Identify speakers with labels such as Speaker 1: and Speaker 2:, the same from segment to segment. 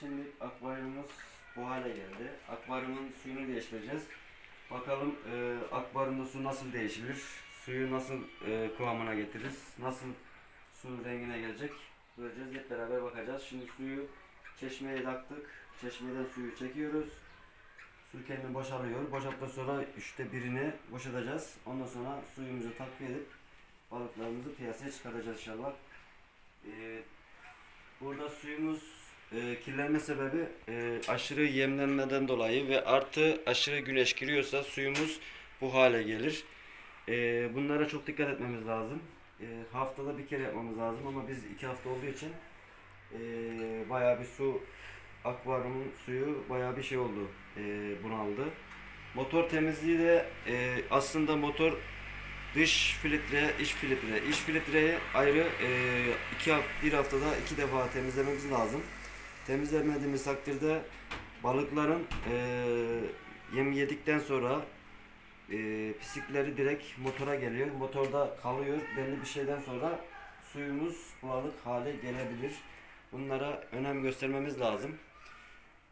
Speaker 1: şimdi akvaryumumuz bu hale geldi. Akvaryumun suyunu değiştireceğiz. Bakalım e, akvaryumda su nasıl değişir? Suyu nasıl e, kıvamına getiririz? Nasıl su rengine gelecek? Göreceğiz. Hep beraber bakacağız. Şimdi suyu çeşmeye taktık. Çeşmeden suyu çekiyoruz. Su kendini boşalıyor. Boşalttıktan sonra üçte birini boşaltacağız. Ondan sonra suyumuzu takviye edip balıklarımızı piyasaya çıkaracağız inşallah. Ee, burada suyumuz e, kirlenme sebebi e, aşırı yemlenmeden dolayı ve artı aşırı güneş giriyorsa suyumuz bu hale gelir. E, bunlara çok dikkat etmemiz lazım. E, haftada bir kere yapmamız lazım ama biz iki hafta olduğu için e, bayağı bir su akvaryumun suyu bayağı bir şey oldu. E, bunaldı. Motor temizliği de e, aslında motor dış filtre, iç filtre. İç filtreyi ayrı e, iki bir haftada iki defa temizlememiz lazım. Temizlemediğimiz takdirde balıkların e, yem yedikten sonra e, pislikleri direkt motora geliyor. Motorda kalıyor. Belli bir şeyden sonra suyumuz bulanık hale gelebilir. Bunlara önem göstermemiz lazım.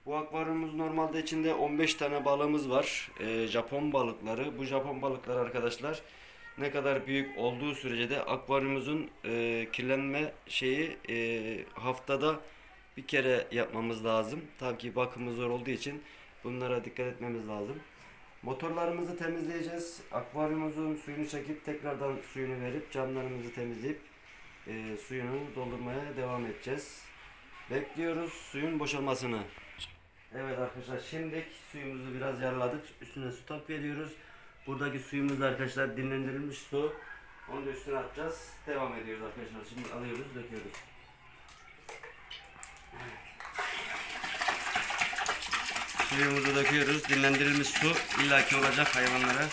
Speaker 1: Bu akvaryumumuz normalde içinde 15 tane balığımız var. E, Japon balıkları. Bu Japon balıkları arkadaşlar ne kadar büyük olduğu sürece de akvaryumumuzun e, kirlenme şeyi e, haftada bir kere yapmamız lazım. Tabii ki bakımı zor olduğu için bunlara dikkat etmemiz lazım. Motorlarımızı temizleyeceğiz. Akvaryumumuzun suyunu çekip tekrardan suyunu verip camlarımızı temizleyip e, suyunu doldurmaya devam edeceğiz. Bekliyoruz suyun boşalmasını. Evet arkadaşlar şimdi suyumuzu biraz yaraladık. Üstüne su takviye ediyoruz. Buradaki suyumuz da arkadaşlar dinlendirilmiş su. Onu da üstüne atacağız. Devam ediyoruz arkadaşlar. Şimdi alıyoruz, döküyoruz. Suyumuzu döküyoruz. Dinlendirilmiş su illaki olacak hayvanlara.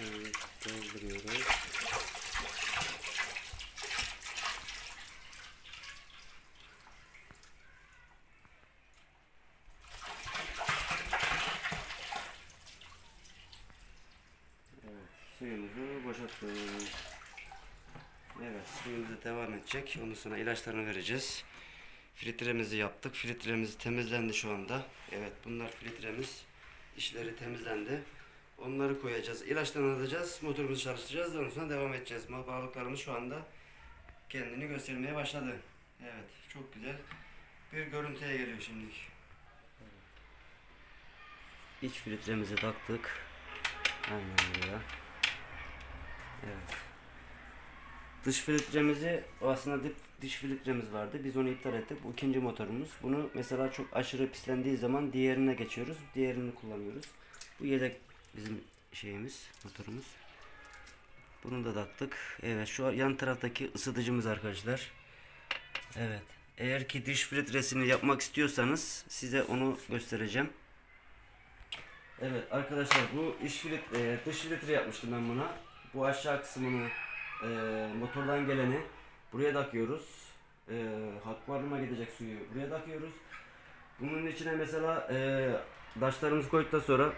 Speaker 1: Evet, dolduruyoruz. Suyumuzu boşalttık. Evet, suyumuza devam edecek. Ondan sonra ilaçlarını vereceğiz. Filtremizi yaptık. Filtremiz temizlendi şu anda. Evet, bunlar filtremiz. İşleri temizlendi. Onları koyacağız. İlaçlarını atacağız. Motorumuzu çalıştıracağız. Ondan sonra devam edeceğiz. Balıklarımız şu anda kendini göstermeye başladı. Evet, çok güzel. Bir görüntüye geliyor şimdilik. İç filtremizi taktık. Aynen buraya. Evet. Dış filtremizi aslında dip, dış filtremiz vardı. Biz onu iptal ettik. Bu ikinci motorumuz. Bunu mesela çok aşırı pislendiği zaman diğerine geçiyoruz. Diğerini kullanıyoruz. Bu yedek bizim şeyimiz, motorumuz. Bunu da taktık. Evet şu yan taraftaki ısıtıcımız arkadaşlar. Evet. Eğer ki dış filtresini yapmak istiyorsanız size onu göstereceğim. Evet arkadaşlar bu iç filtre, dış filtre yapmıştım ben buna. Bu aşağı kısmını e, motordan geleni buraya takıyoruz. E, akvaryuma gidecek suyu buraya takıyoruz. Bunun içine mesela e, daşlarımızı koyduktan sonra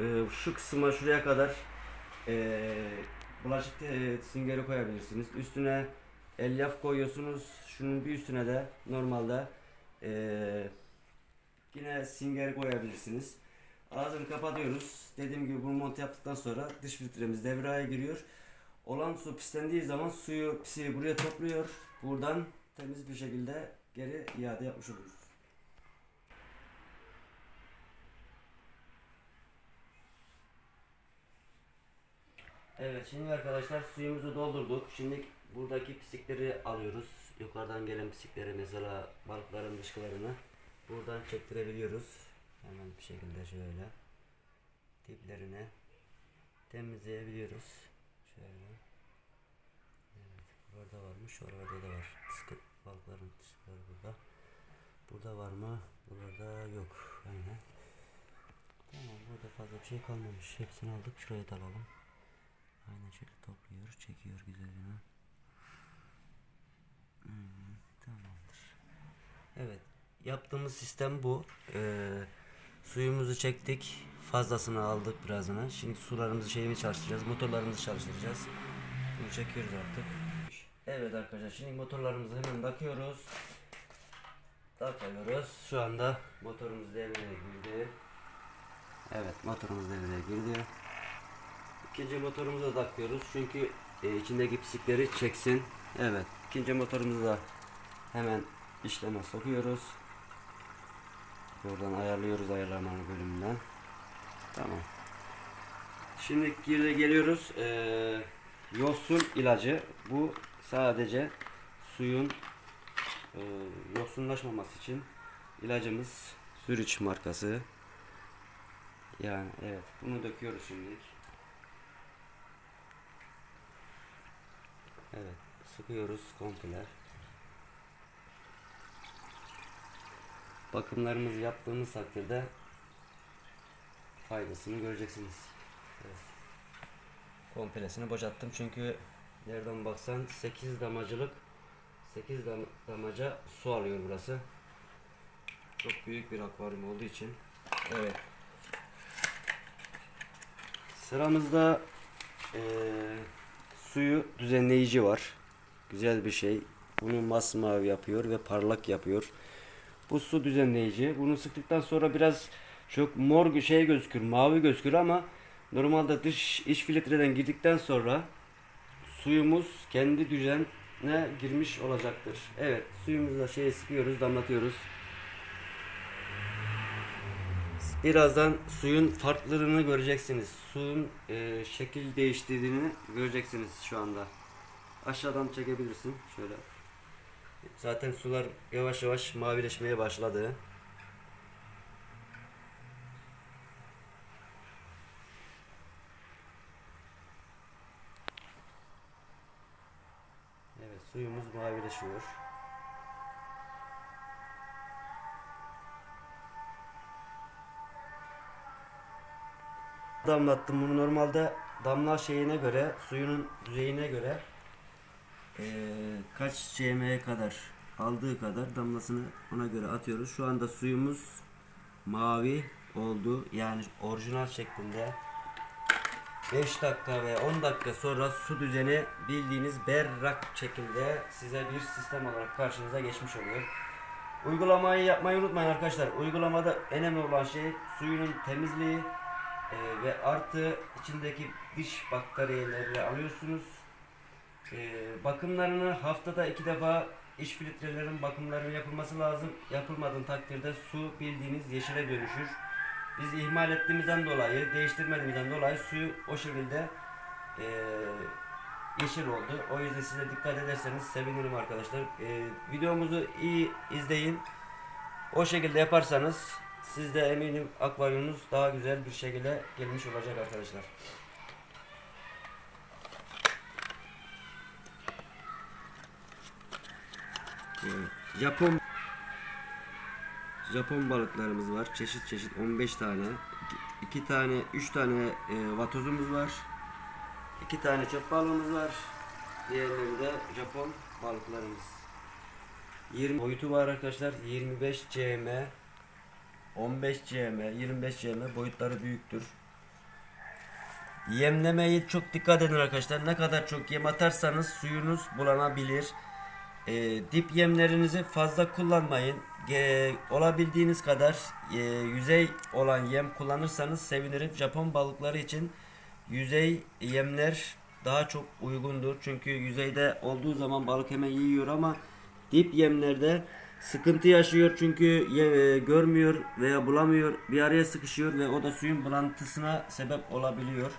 Speaker 1: e, şu kısma şuraya kadar e, bulaşık e, süngeri koyabilirsiniz. Üstüne elyaf koyuyorsunuz. Şunun bir üstüne de normalde e, yine sünger koyabilirsiniz. Ağzını kapatıyoruz. Dediğim gibi bunu monte yaptıktan sonra dış filtremiz devreye giriyor. Olan su pislendiği zaman suyu pisi buraya topluyor. Buradan temiz bir şekilde geri iade yapmış oluruz. Evet şimdi arkadaşlar suyumuzu doldurduk. Şimdi buradaki pislikleri alıyoruz. Yukarıdan gelen pislikleri mesela balıkların dışkılarını buradan çektirebiliyoruz. Hemen bir şekilde şöyle diplerine temizleyebiliyoruz. Şöyle. Evet, varmış, orada da var. Sıkı balıkların dışkıları burada. Burada var mı? Burada yok. Aynen. Tamam, burada fazla bir şey kalmamış. Hepsini aldık. Şuraya da alalım. Aynen şöyle topluyor, çekiyor güzelce. Hmm, tamamdır. Evet, yaptığımız sistem bu. Ee, suyumuzu çektik, fazlasını aldık birazını. Şimdi sularımızı şeyimi çalıştıracağız, motorlarımızı çalıştıracağız. Bunu çekiyoruz artık. Evet arkadaşlar şimdi motorlarımızı hemen takıyoruz. Takıyoruz. Şu anda motorumuz devreye girdi. Evet motorumuz devreye girdi. İkinci motorumuzu da takıyoruz çünkü e, içindeki pislikleri çeksin. Evet ikinci motorumuzu da hemen işleme sokuyoruz. Buradan ayarlıyoruz ayarlama bölümünden. Tamam. Şimdi geri geliyoruz. Ee, yosun ilacı. Bu sadece suyun e, yosunlaşmaması için ilacımız Zürich markası. Yani evet bunu döküyoruz şimdilik. Evet sıkıyoruz komple. Bakımlarımızı yaptığımız takdirde faydasını göreceksiniz. Evet. Komplesini boşalttım çünkü nereden baksan 8 damacılık 8 dam damaca su alıyor burası. Çok büyük bir akvaryum olduğu için. Evet. Sıramızda eee, suyu düzenleyici var. Güzel bir şey. Bunu masmavi yapıyor ve parlak yapıyor. Bu su düzenleyici. Bunu sıktıktan sonra biraz çok mor şey gözükür, mavi gözükür ama normalde dış iç filtreden girdikten sonra suyumuz kendi düzenine girmiş olacaktır. Evet, suyumuzu da şeye sıkıyoruz, damlatıyoruz. Birazdan suyun farklılığını göreceksiniz. Suyun e, şekil değiştirdiğini göreceksiniz şu anda. Aşağıdan çekebilirsin şöyle. Zaten sular yavaş yavaş mavileşmeye başladı. Evet suyumuz mavileşiyor. Damlattım bunu normalde damla şeyine göre suyunun düzeyine göre eee, kaç cm'ye kadar aldığı kadar damlasını ona göre atıyoruz. Şu anda suyumuz mavi oldu. Yani orijinal şeklinde 5 dakika ve 10 dakika sonra su düzeni bildiğiniz berrak şekilde size bir sistem olarak karşınıza geçmiş oluyor. Uygulamayı yapmayı unutmayın arkadaşlar. Uygulamada önemli olan şey suyunun temizliği e, ve artı içindeki dış bakterileri alıyorsunuz. E, bakımlarını haftada iki defa iç filtrelerin bakımlarının yapılması lazım. Yapılmadığın takdirde su bildiğiniz yeşile dönüşür. Biz ihmal ettiğimizden dolayı, değiştirmediğimizden dolayı suyu o şekilde e, yeşil oldu. O yüzden size dikkat ederseniz sevinirim arkadaşlar. E, videomuzu iyi izleyin. O şekilde yaparsanız siz de eminim akvaryumunuz daha güzel bir şekilde gelmiş olacak arkadaşlar. Evet, Japon balıklarımız var. Çeşit çeşit 15 tane. 2 tane, 3 tane e, vatozumuz var. 2 tane çöp balığımız var. Diğerleri de Japon balıklarımız. 20 boyutu var arkadaşlar. 25 cm 15 cm, 25 cm boyutları büyüktür. Yemlemeyi çok dikkat edin arkadaşlar. Ne kadar çok yem atarsanız suyunuz bulanabilir. Ee, dip yemlerinizi fazla kullanmayın. Ge- olabildiğiniz kadar e, yüzey olan yem kullanırsanız sevinirim. Japon balıkları için yüzey yemler daha çok uygundur. Çünkü yüzeyde olduğu zaman balık hemen yiyor ama dip yemlerde sıkıntı yaşıyor çünkü ye- görmüyor veya bulamıyor bir araya sıkışıyor ve o da suyun bulantısına sebep olabiliyor.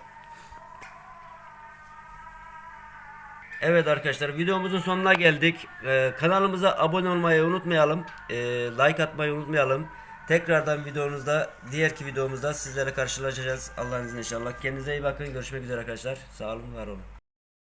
Speaker 1: Evet arkadaşlar videomuzun sonuna geldik. Ee, kanalımıza abone olmayı unutmayalım. Ee, like atmayı unutmayalım. Tekrardan videomuzda diğerki videomuzda sizlere karşılaşacağız. Allah'ın izniyle inşallah. Kendinize iyi bakın. Görüşmek üzere arkadaşlar. Sağ olun var olun.